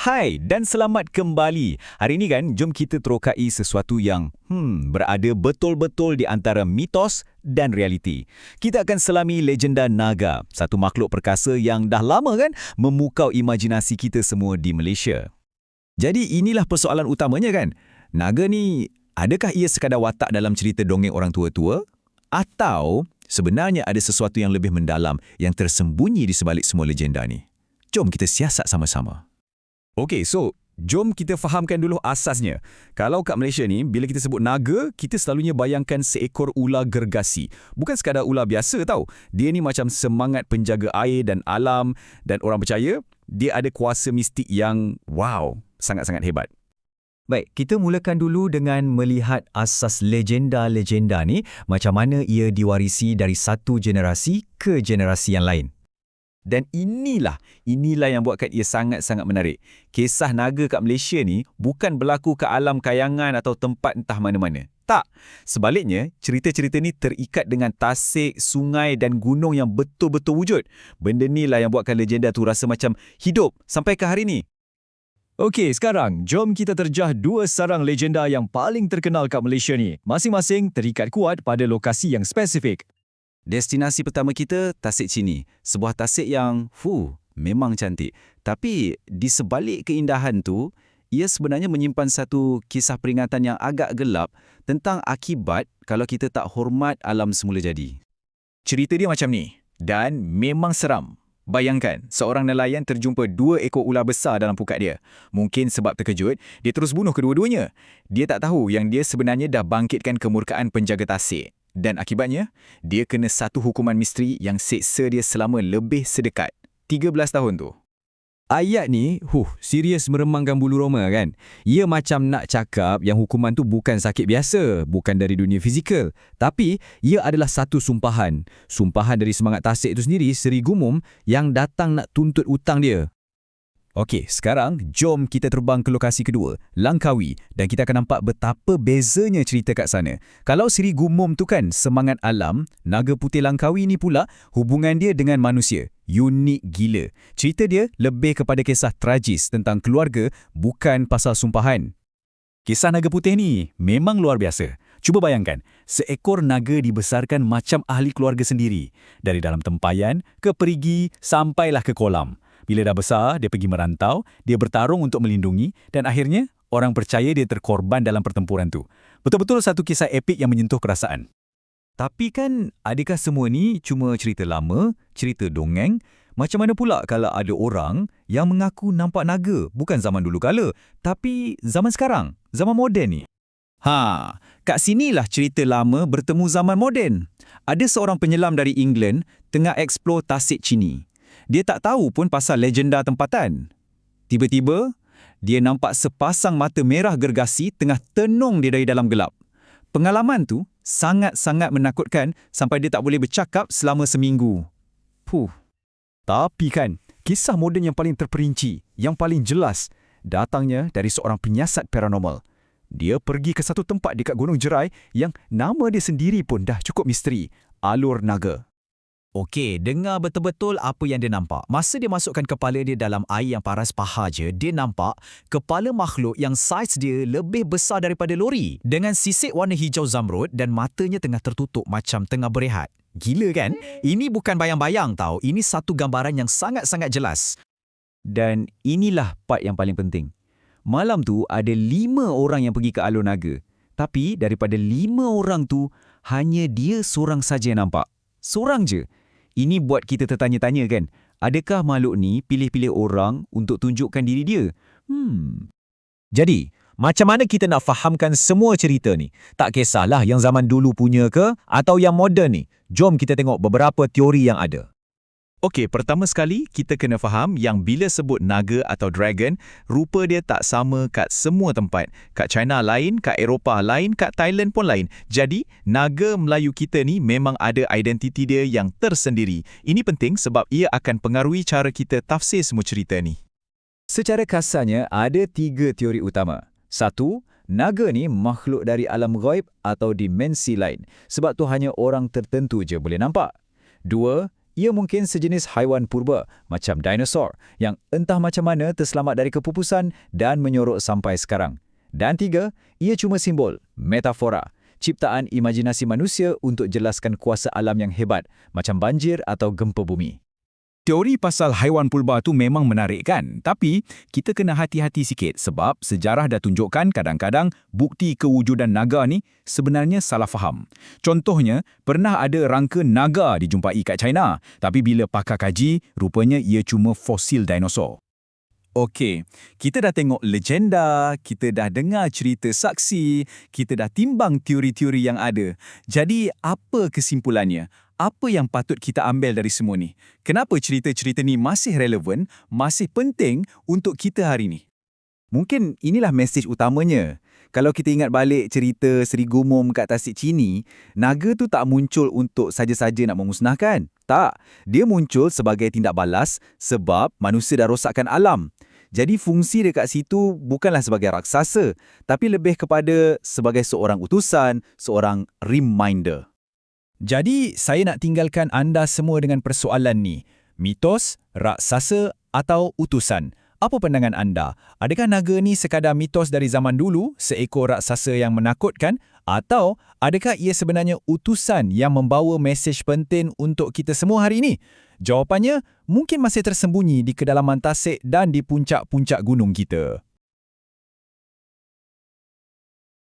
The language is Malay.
Hai dan selamat kembali. Hari ini kan, jom kita terokai sesuatu yang hmm, berada betul-betul di antara mitos dan realiti. Kita akan selami legenda naga, satu makhluk perkasa yang dah lama kan memukau imajinasi kita semua di Malaysia. Jadi inilah persoalan utamanya kan. Naga ni, adakah ia sekadar watak dalam cerita dongeng orang tua-tua? Atau sebenarnya ada sesuatu yang lebih mendalam yang tersembunyi di sebalik semua legenda ni? Jom kita siasat sama-sama. Okey, so jom kita fahamkan dulu asasnya. Kalau kat Malaysia ni, bila kita sebut naga, kita selalunya bayangkan seekor ular gergasi. Bukan sekadar ular biasa tau. Dia ni macam semangat penjaga air dan alam dan orang percaya dia ada kuasa mistik yang wow, sangat-sangat hebat. Baik, kita mulakan dulu dengan melihat asas legenda-legenda ni, macam mana ia diwarisi dari satu generasi ke generasi yang lain. Dan inilah, inilah yang buatkan ia sangat-sangat menarik. Kisah naga kat Malaysia ni bukan berlaku ke alam kayangan atau tempat entah mana-mana. Tak. Sebaliknya, cerita-cerita ni terikat dengan tasik, sungai dan gunung yang betul-betul wujud. Benda ni lah yang buatkan legenda tu rasa macam hidup sampai ke hari ni. Okey, sekarang jom kita terjah dua sarang legenda yang paling terkenal kat Malaysia ni. Masing-masing terikat kuat pada lokasi yang spesifik. Destinasi pertama kita, Tasik Cini. Sebuah tasik yang, fu, memang cantik. Tapi di sebalik keindahan tu, ia sebenarnya menyimpan satu kisah peringatan yang agak gelap tentang akibat kalau kita tak hormat alam semula jadi. Cerita dia macam ni, dan memang seram. Bayangkan, seorang nelayan terjumpa dua ekor ular besar dalam pukat dia. Mungkin sebab terkejut, dia terus bunuh kedua-duanya. Dia tak tahu yang dia sebenarnya dah bangkitkan kemurkaan penjaga tasik. Dan akibatnya, dia kena satu hukuman misteri yang seksa dia selama lebih sedekat. 13 tahun tu. Ayat ni, huh, serius meremangkan bulu roma kan? Ia macam nak cakap yang hukuman tu bukan sakit biasa, bukan dari dunia fizikal. Tapi, ia adalah satu sumpahan. Sumpahan dari semangat tasik itu sendiri, Seri Gumum, yang datang nak tuntut utang dia. Okey, sekarang jom kita terbang ke lokasi kedua, Langkawi dan kita akan nampak betapa bezanya cerita kat sana. Kalau Siri Gumum tu kan semangat alam, Naga Putih Langkawi ni pula hubungan dia dengan manusia. Unik gila. Cerita dia lebih kepada kisah tragis tentang keluarga bukan pasal sumpahan. Kisah naga putih ni memang luar biasa. Cuba bayangkan, seekor naga dibesarkan macam ahli keluarga sendiri. Dari dalam tempayan, ke perigi, sampailah ke kolam. Bila dah besar, dia pergi merantau, dia bertarung untuk melindungi dan akhirnya orang percaya dia terkorban dalam pertempuran tu. Betul-betul satu kisah epik yang menyentuh perasaan. Tapi kan, adakah semua ni cuma cerita lama, cerita dongeng? Macam mana pula kalau ada orang yang mengaku nampak naga bukan zaman dulu kala, tapi zaman sekarang, zaman moden ni? Ha, kat sinilah cerita lama bertemu zaman moden. Ada seorang penyelam dari England tengah eksplor tasik Cini. Dia tak tahu pun pasal legenda tempatan. Tiba-tiba, dia nampak sepasang mata merah gergasi tengah tenung dia dari dalam gelap. Pengalaman tu sangat-sangat menakutkan sampai dia tak boleh bercakap selama seminggu. Puh. Tapi kan, kisah moden yang paling terperinci, yang paling jelas, datangnya dari seorang penyiasat paranormal. Dia pergi ke satu tempat dekat Gunung Jerai yang nama dia sendiri pun dah cukup misteri, Alur Naga. Okey, dengar betul-betul apa yang dia nampak. Masa dia masukkan kepala dia dalam air yang paras paha je, dia nampak kepala makhluk yang saiz dia lebih besar daripada lori. Dengan sisik warna hijau zamrud dan matanya tengah tertutup macam tengah berehat. Gila kan? Ini bukan bayang-bayang tau. Ini satu gambaran yang sangat-sangat jelas. Dan inilah part yang paling penting. Malam tu ada lima orang yang pergi ke Alur Naga. Tapi daripada lima orang tu, hanya dia seorang saja yang nampak. Seorang je. Ini buat kita tertanya-tanya kan, adakah makhluk ni pilih-pilih orang untuk tunjukkan diri dia? Hmm. Jadi, macam mana kita nak fahamkan semua cerita ni? Tak kisahlah yang zaman dulu punya ke atau yang moden ni. Jom kita tengok beberapa teori yang ada. Okey, pertama sekali kita kena faham yang bila sebut naga atau dragon, rupa dia tak sama kat semua tempat. Kat China lain, kat Eropah lain, kat Thailand pun lain. Jadi, naga Melayu kita ni memang ada identiti dia yang tersendiri. Ini penting sebab ia akan pengaruhi cara kita tafsir semua cerita ni. Secara kasarnya, ada tiga teori utama. Satu, naga ni makhluk dari alam ghaib atau dimensi lain. Sebab tu hanya orang tertentu je boleh nampak. Dua, Ia mungkin sejenis haiwan purba macam dinosaur yang entah macam mana terselamat dari kepupusan dan menyorok sampai sekarang. Dan tiga, ia cuma simbol, metafora, ciptaan imajinasi manusia untuk jelaskan kuasa alam yang hebat macam banjir atau gempa bumi. Teori pasal haiwan pulba tu memang menarik kan? Tapi kita kena hati-hati sikit sebab sejarah dah tunjukkan kadang-kadang bukti kewujudan naga ni sebenarnya salah faham. Contohnya, pernah ada rangka naga dijumpai kat China, tapi bila pakar kaji, rupanya ia cuma fosil dinosaur. Okey, kita dah tengok legenda, kita dah dengar cerita saksi, kita dah timbang teori-teori yang ada. Jadi, apa kesimpulannya? Apa yang patut kita ambil dari semua ni? Kenapa cerita-cerita ni masih relevan, masih penting untuk kita hari ni? Mungkin inilah mesej utamanya. Kalau kita ingat balik cerita Seri Gumum kat Tasik Cini, naga tu tak muncul untuk saja-saja nak memusnahkan. Tak, dia muncul sebagai tindak balas sebab manusia dah rosakkan alam. Jadi fungsi dekat situ bukanlah sebagai raksasa, tapi lebih kepada sebagai seorang utusan, seorang reminder. Jadi, saya nak tinggalkan anda semua dengan persoalan ni. Mitos, raksasa atau utusan? Apa pandangan anda? Adakah naga ni sekadar mitos dari zaman dulu, seekor raksasa yang menakutkan? Atau adakah ia sebenarnya utusan yang membawa mesej penting untuk kita semua hari ini? Jawapannya mungkin masih tersembunyi di kedalaman tasik dan di puncak-puncak gunung kita.